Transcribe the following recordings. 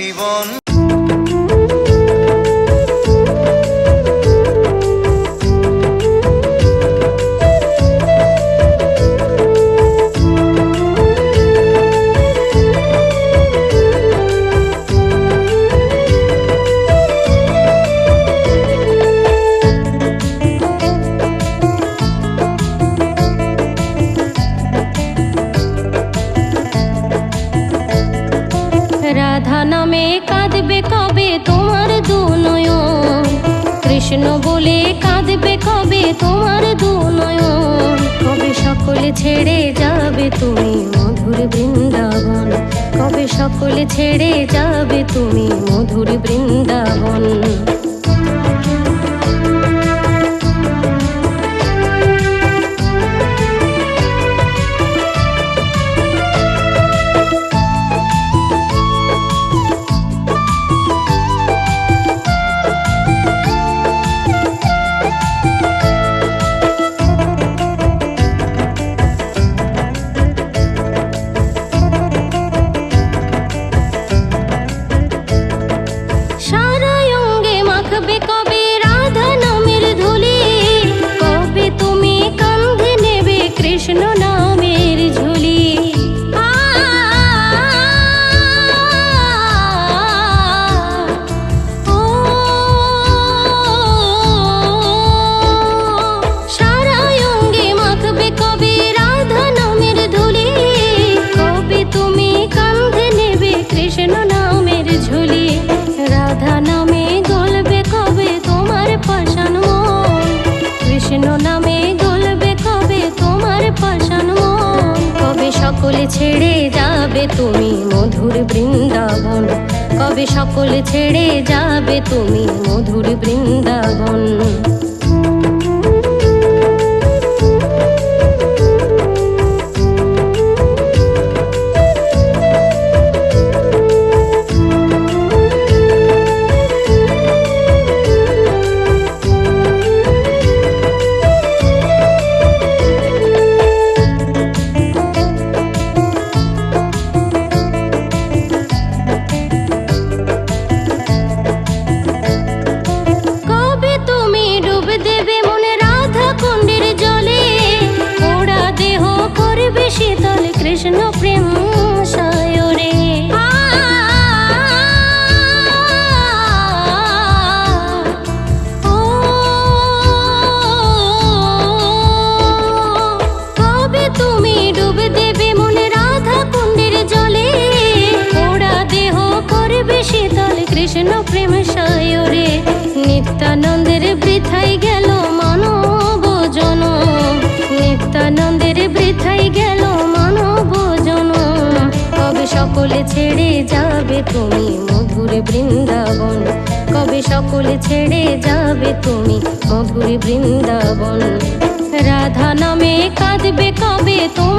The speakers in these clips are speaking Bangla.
জীবন নামে কাঁদবে কবে তোমার দু কৃষ্ণ বলে কাঁদবে কবে তোমার দু নয়ন কবে সকলে ছেড়ে যাবে তুমি মধুর বৃন্দাবন? কবে সকলে ছেড়ে যাবে তুমি মধুর বৃন্দাবন? ছেড়ে যাবে তুমি মধুর বৃন্দাবন। কবে সকলে ছেড়ে যাবে তুমি মধুর বৃন্দাবন? কৃষ্ণ প্রেম সায়রে, নিত্যানন্দের বৃথাই গেল মানব জন নিত্যানন্দের বৃথাই গেল মানব জন কবে সকলে ছেড়ে যাবে তুমি মধুর বৃন্দাবন? কবে সকলে ছেড়ে যাবে তুমি মধুর বৃন্দাবন? রাধা নামে কাঁদবে কবে তোমার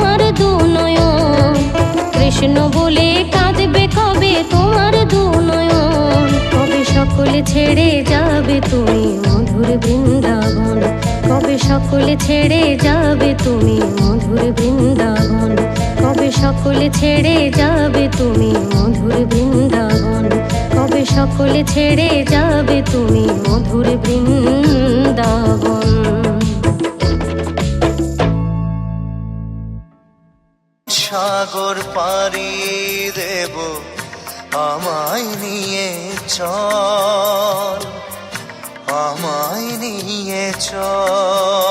কবে সকলে ছেড়ে যাবে তুমি মধুর বৃন্দাবন? কবে সকলে ছেড়ে যাবে তুমি মধুর বৃন্দাবন? কবে সকলে ছেড়ে যাবে তুমি মধুর বৃন্দাবন? সাগর পাড়ি দেব, আমায় নিয়ে চল। চল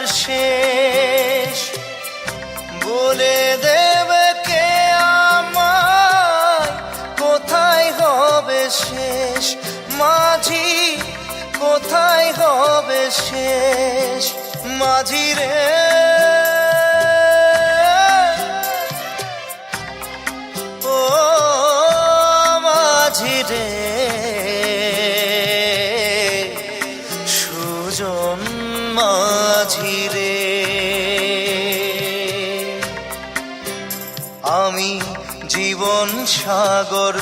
যে শেষ। বলে দেবে কে আমায়? কোথায় হবে শেষ? মাঝি, কোথায় হবে শেষ? মাঝি রে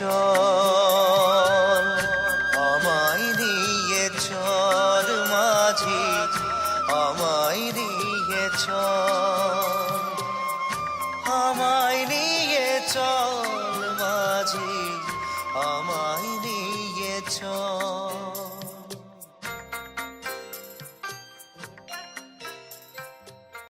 চল, আমায় দিয়ে চল মাঝি, আমায় দিয়ে চল, আমায় দিয়ে চল মাঝি, আমায় দিয়ে চল।